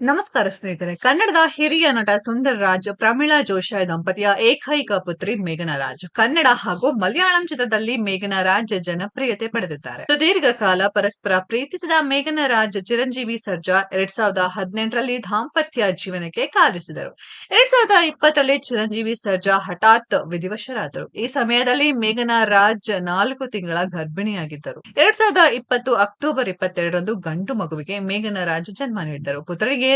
ನಮಸ್ಕಾರ ಸ್ನೇಹಿತರೆ. ಕನ್ನಡದ ಹಿರಿಯ ನಟ ಸುಂದರ್ ರಾಜ್, ಪ್ರಮೀಳಾ ಜೋಶಿ ದಂಪತಿಯ ಏಕೈಕ ಪುತ್ರಿ ಮೇಘನಾ ರಾಜ್. ಕನ್ನಡ ಹಾಗೂ ಮಲಯಾಳಂ ಚಿತ್ರದಲ್ಲಿ ಮೇಘನಾ ರಾಜ್ ಜನಪ್ರಿಯತೆ ಪಡೆದಿದ್ದಾರೆ. ಸುದೀರ್ಘ ಕಾಲ ಪರಸ್ಪರ ಪ್ರೀತಿಸಿದ ಮೇಘನಾ ರಾಜ್ ಚಿರಂಜೀವಿ ಸರ್ಜಾ ಎರಡ್ ಸಾವಿರದ ಹದಿನೆಂಟರಲ್ಲಿ ದಾಂಪತ್ಯ ಜೀವನಕ್ಕೆ ಕಾಲಿಸಿದರು. ಎರಡ್ ಸಾವಿರದ ಇಪ್ಪತ್ತರಲ್ಲಿ ಚಿರಂಜೀವಿ ಸರ್ಜಾ ಹಠಾತ್ ವಿಧಿವಶರಾದರು. ಈ ಸಮಯದಲ್ಲಿ ಮೇಘನಾ ರಾಜ್ ನಾಲ್ಕು ತಿಂಗಳ ಗರ್ಭಿಣಿಯಾಗಿದ್ದರು. ಎರಡ್ ಸಾವಿರದ ಇಪ್ಪತ್ತು ಅಕ್ಟೋಬರ್ ಇಪ್ಪತ್ತೆರಡರಂದು ಗಂಡು ಮಗುವಿಗೆ ಮೇಘನಾ ರಾಜ್ ಜನ್ಮ ನೀಡಿದರು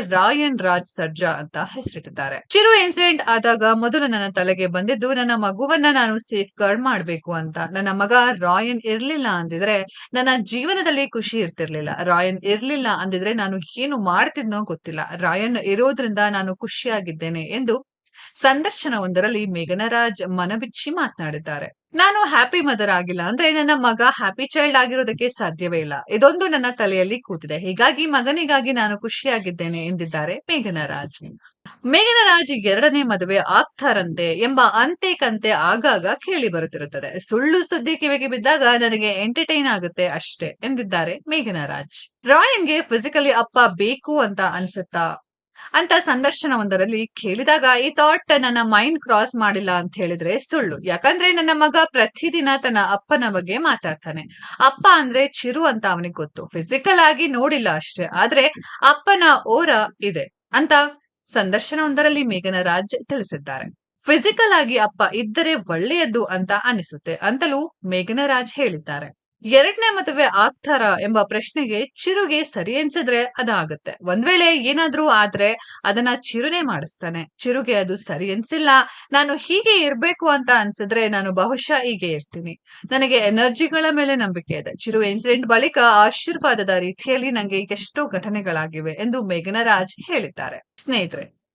ರಾಯನ್ ರಾಜ್ ಸರ್ಜಾ ಅಂತ ಹೆಸರಿಟ್ಟಿದ್ದಾರೆ. ಚಿರು ಇನ್ಸಿಡೆಂಟ್ ಆದಾಗ ಮೊದಲು ನನ್ನ ತಲೆಗೆ ಬಂದಿದ್ದು, ನನ್ನ ಮಗುವನ್ನ ನಾನು ಸೇಫ್ ಗಾರ್ಡ್ ಮಾಡ್ಬೇಕು ಅಂತ. ನನ್ನ ಮಗ ರಾಯನ್ ಇರ್ಲಿಲ್ಲ ಅಂದಿದ್ರೆ ನನ್ನ ಜೀವನದಲ್ಲಿ ಖುಷಿ ಇರ್ತಿರ್ಲಿಲ್ಲ. ರಾಯನ್ ಇರ್ಲಿಲ್ಲ ಅಂದಿದ್ರೆ ನಾನು ಏನು ಮಾಡ್ತಿದ್ನೋ ಗೊತ್ತಿಲ್ಲ. ರಾಯನ್ ಇರೋದ್ರಿಂದ ನಾನು ಖುಷಿಯಾಗಿದ್ದೇನೆ ಎಂದು ಸಂದರ್ಶನವೊಂದರಲ್ಲಿ ಮೇಘನರಾಜ್ ಮನಬಿಚ್ಚಿ ಮಾತನಾಡಿದ್ದಾರೆ. ನಾನು ಹ್ಯಾಪಿ ಮದರ್ ಆಗಿಲ್ಲ ಅಂದ್ರೆ ನನ್ನ ಮಗ ಹ್ಯಾಪಿ ಚೈಲ್ಡ್ ಆಗಿರೋದಕ್ಕೆ ಸಾಧ್ಯವೇ ಇಲ್ಲ. ಇದೊಂದು ನನ್ನ ತಲೆಯಲ್ಲಿ ಕೂತಿದೆ. ಹೀಗಾಗಿ ಮಗನಿಗಾಗಿ ನಾನು ಖುಷಿಯಾಗಿದ್ದೇನೆ ಎಂದಿದ್ದಾರೆ ಮೇಘನರಾಜ್. ಮೇಘನರಾಜ್ ಎರಡನೇ ಮದುವೆ ಆಗ್ತಾರಂತೆ ಎಂಬ ಅಂತೆ ಕಂತೆ ಆಗಾಗ ಕೇಳಿ ಬರುತ್ತಿರುತ್ತದೆ. ಸುಳ್ಳು ಸುದ್ದಿ ಕಿವಿಗೆ ಬಿದ್ದಾಗ ನನಗೆ ಎಂಟರ್ಟೈನ್ ಆಗುತ್ತೆ ಅಷ್ಟೇ ಎಂದಿದ್ದಾರೆ ಮೇಘನರಾಜ್. ರಾಯನ್ಗೆ ಫಿಸಿಕಲಿ ಅಪ್ಪ ಬೇಕು ಅಂತ ಅನ್ಸುತ್ತಾ? ಅಂತ ಸಂದರ್ಶನವೊಂದರಲ್ಲಿ ಕೇಳಿದಾಗ, ಈ ಥಾಟ್ ನನ್ನ ಮೈಂಡ್ ಕ್ರಾಸ್ ಮಾಡಿಲ್ಲ ಅಂತ ಹೇಳಿದ್ರೆ ಸುಳ್ಳು. ಯಾಕಂದ್ರೆ ನನ್ನ ಮಗ ಪ್ರತಿದಿನ ತನ್ನ ಅಪ್ಪನ ಬಗ್ಗೆ ಮಾತಾಡ್ತಾನೆ. ಅಪ್ಪ ಅಂದ್ರೆ ಚಿರು ಅಂತ ಅವನಿಗೆ ಗೊತ್ತು. ಫಿಸಿಕಲ್ ಆಗಿ ನೋಡಿಲ್ಲ ಅಷ್ಟೇ. ಆದ್ರೆ ಅಪ್ಪನ ಓರ ಇದೆ ಅಂತ ಸಂದರ್ಶನವೊಂದರಲ್ಲಿ ಮೇಘನ ರಾಜ್ ತಿಳಿಸಿದ್ದಾರೆ. ಫಿಸಿಕಲ್ ಆಗಿ ಅಪ್ಪ ಇದ್ದರೆ ಒಳ್ಳೆಯದು ಅಂತ ಅನಿಸುತ್ತೆ ಅಂತಲೂ ಮೇಘನರಾಜ್ ಹೇಳಿದ್ದಾರೆ. ಎರಡನೇ ಮದುವೆ ಆಗ್ತಾರ ಎಂಬ ಪ್ರಶ್ನೆಗೆ ಚಿರುಗೆ ಸರಿ ಎನ್ಸಿದ್ರೆ ಅದಾಗುತ್ತೆ. ಒಂದ್ ವೇಳೆ ಏನಾದ್ರೂ ಆದ್ರೆ ಅದನ್ನ ಚಿರುನೇ ಮಾಡಿಸ್ತಾನೆ. ಚಿರುಗೆ ಅದು ಸರಿ ಅನ್ಸಿಲ್ಲ ನಾನು ಹೀಗೆ ಇರ್ಬೇಕು ಅಂತ ಅನ್ಸಿದ್ರೆ ನಾನು ಬಹುಶಃ ಹೀಗೆ ಇರ್ತೀನಿ. ನನಗೆ ಎನರ್ಜಿಗಳ ಮೇಲೆ ನಂಬಿಕೆ ಇದೆ. ಚಿರು ಇನ್ಸಿಡೆಂಟ್ ಬಳಿಕ ಆಶೀರ್ವಾದದ ರೀತಿಯಲ್ಲಿ ನಂಗೆ ಎಷ್ಟೋ ಘಟನೆಗಳಾಗಿವೆ ಎಂದು ಮೇಘನರಾಜ್ ಹೇಳಿದ್ದಾರೆ. ಸ್ನೇಹಿತರೆ